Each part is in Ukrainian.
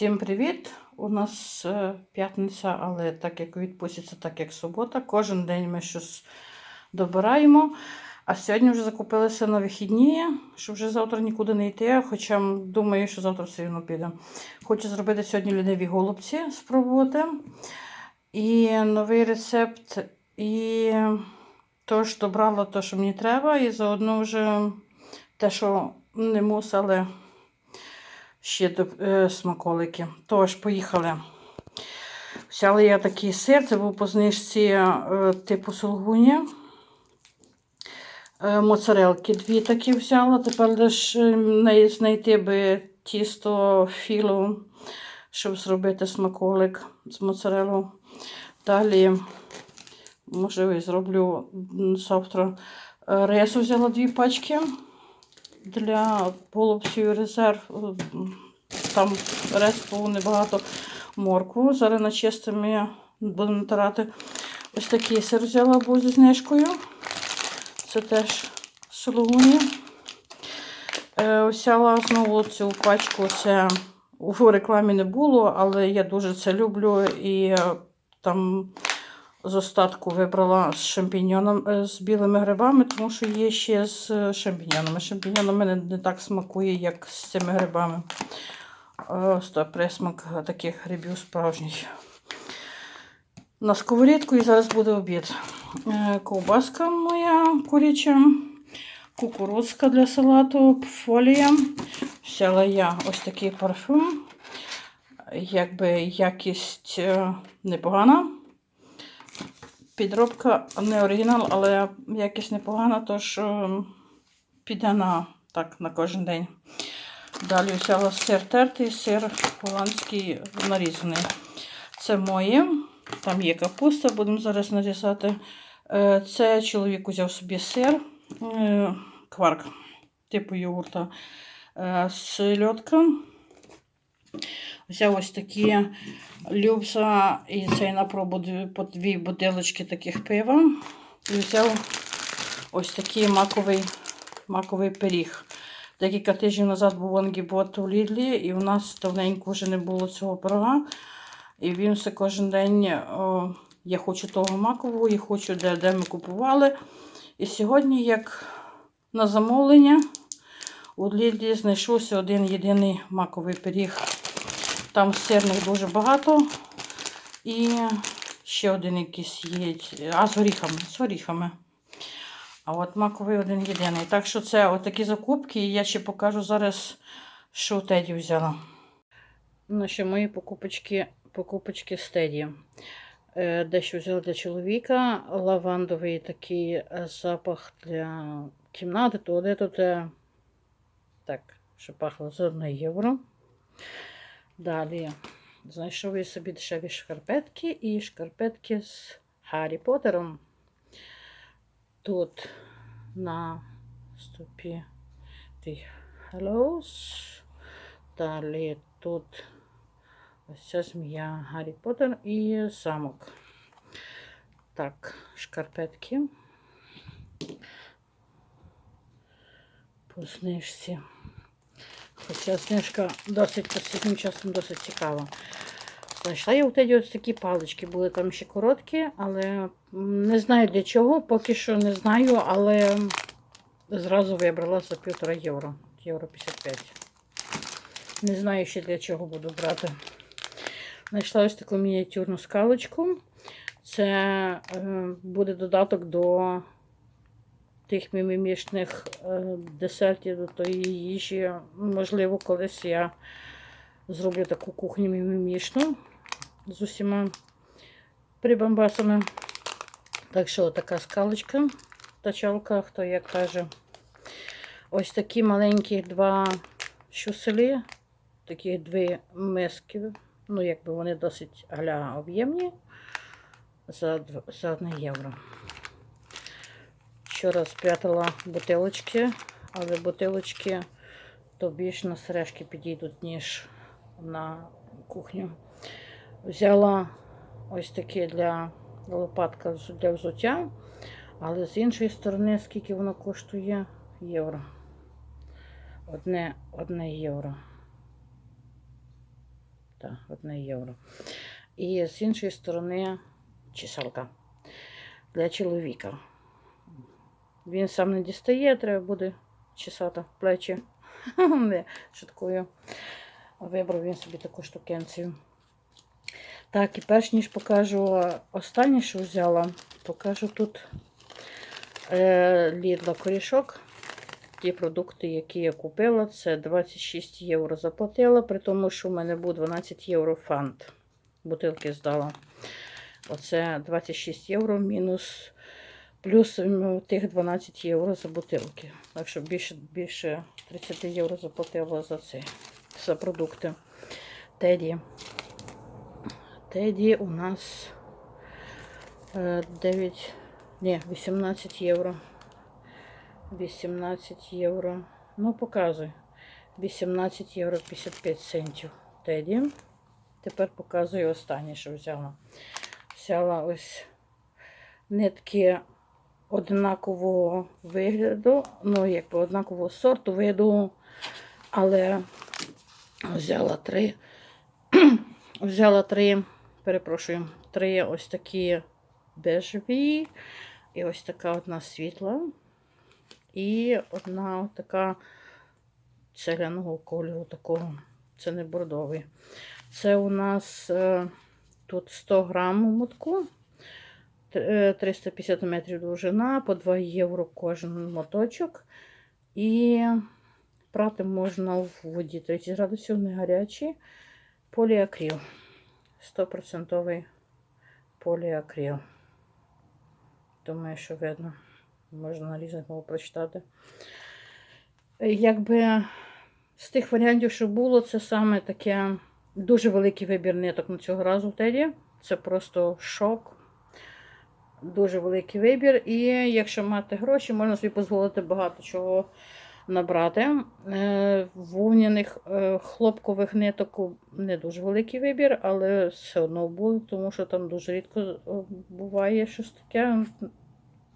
Всім привіт! У нас е, п'ятниця, але так як відпуститься, так як субота. Кожен день ми щось добираємо. А сьогодні вже закупилися на вихідні, щоб вже завтра нікуди не йти. Хоча думаю, що завтра все одно піде. Хочу зробити сьогодні ліниві голубці, спробувати. І новий рецепт. І тож добрала те, що мені треба, і заодно вже те, що не мусили ще до, е, смаколики. Тож, поїхали. Взяла я такий сир, це був по знижці е, типу сулгуні. Е, моцарелки дві такі взяла. Тепер лише знайти би тісто філу, щоб зробити смаколик з моцарелу. Далі, можливо, і зроблю завтра е, рису взяла дві пачки для голубців резерв. Там рис був небагато моркву. Зараз начистимо, будемо натирати. Ось такий сир взяла був зі знижкою. Це теж сулугуні. Е, Взяла знову цю пачку. Це у рекламі не було, але я дуже це люблю. І е, там з остатку вибрала з шампіньоном, е, з білими грибами, тому що є ще з е, шампіньонами. Шампіньоном мене не так смакує, як з цими грибами. Ось так, присмак таких грибів справжній. На сковорідку і зараз буде обід. Е, Ковбаска моя куряча, кукурудзка для салату, фолія. Взяла я ось такий парфюм. Якби якість е, непогана. Підробка не оригінал, але якість непогана, тож е, піде на, так, на кожен день. Далі взяла сир тертий, сир голландський нарізаний. Це моє. Там є капуста, будемо зараз нарізати. Е, Це чоловік взяв собі сир, е, кварк, типу йогурта, сельодка. Взяв ось такі люкса і цей на пробу по дві бутилочки таких пива. І взяв ось такий маковий, маковий пиріг. Декілька тижнів назад був ангібот у Лідлі, і у нас давненько вже не було цього пирога. І він все кожен день. О, я хочу того макового, я хочу, де, де ми купували. І сьогодні, як на замовлення, у Лідлі знайшовся один єдиний маковий пиріг. Там сирних дуже багато. І ще один якийсь є. А з горіхами. З горіхами. А от маковий один єдиний. Так що це отакі закупки. І я ще покажу зараз, що у Теді взяла. Ну, що мої покупочки, покупочки з Теді. Е, Дещо взяла для чоловіка. Лавандовий такий е, запах для кімнати, туалету. Це так, що пахло за 1 євро. Далі знайшов я собі дешеві шкарпетки і шкарпетки з Гаррі Поттером. Тут на стопі тих Hellos. Далі тут ось ця змія Гаррі Поттер і замок. Так, шкарпетки. По. Хоча знижка досить останнім часом досить цікава. Знайшла я у Теді ось такі палички, були там ще короткі, але не знаю для чого, поки що не знаю, але зразу вибрала за півтора євро. Євро 55. Не знаю ще для чого буду брати. Знайшла ось таку мініатюрну скалочку. Це е, буде додаток до тих мімімішних е, десертів, до тої їжі. Можливо, колись я зроблю таку кухню мімімішну з усіма прибамбасами. Так що така скалочка, тачалка, хто як каже. Ось такі маленькі два щуселі, такі дві миски. Ну, якби вони досить об'ємні за, за 1 євро. Вчора спрятала бутилочки, але бутилочки то більш на сережки підійдуть, ніж на кухню. Взяла ось такі для лопатка для взуття, але з іншої сторони, скільки воно коштує євро. Одне, одне євро. Так, одне євро. І з іншої сторони чесалка для чоловіка. Він сам не дістає, треба буде чесати плечі. Шуткую. Вибрав він собі таку штукенцію. Так, і перш ніж покажу останнє, що взяла, покажу тут е, Лідла корішок. Ті продукти, які я купила, це 26 євро заплатила, при тому, що в мене був 12 євро фант. Бутилки здала. Оце 26 євро мінус плюс тих 12 євро за бутилки. Так що більше, більше 30 євро заплатила за це, за продукти. Теді. Теді у нас е, 9, ні, 18 євро. 18 євро. Ну, показуй. 18 євро 55 центів. Теді. Тепер показую останнє, що взяла. Взяла ось нитки однакового вигляду, ну, якби однакового сорту виду, але взяла три. взяла три, перепрошую, три ось такі бежеві, і ось така одна світла, і одна така цегляного кольору такого. Це не бордовий. Це у нас е, тут 100 грам у мотку, 350 метрів довжина, по 2 євро кожен моточок. І прати можна в воді 30 градусів, не гарячий. Поліакрил. 100% поліакрил. Думаю, що видно. Можна мовах прочитати. Е, Якби з тих варіантів, що було, це саме таке дуже великий вибір ниток на цього разу в Теді. Це просто шок. Дуже великий вибір. І якщо мати гроші, можна собі дозволити багато чого набрати. Е, Вовняних е, хлопкових ниток не дуже великий вибір, але все одно були, тому що там дуже рідко е, буває щось таке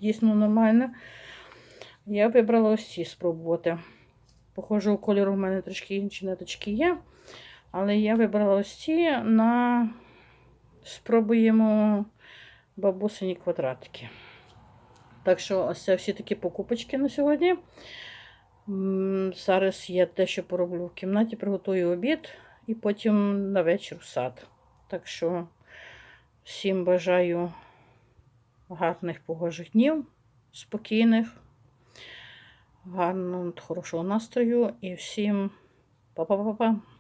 дійсно нормальне. Я вибрала ось ці спробувати. Похожого кольору в мене трішки інші ниточки є. Але я вибрала ось ці на спробуємо бабусині квадратики. Так що ось це всі такі покупочки на сьогодні. Зараз я дещо пороблю в кімнаті, приготую обід і потім на вечір в сад. Так що всім бажаю гарних погожих днів, спокійних, гарного, хорошого настрою і всім па-па-па-па.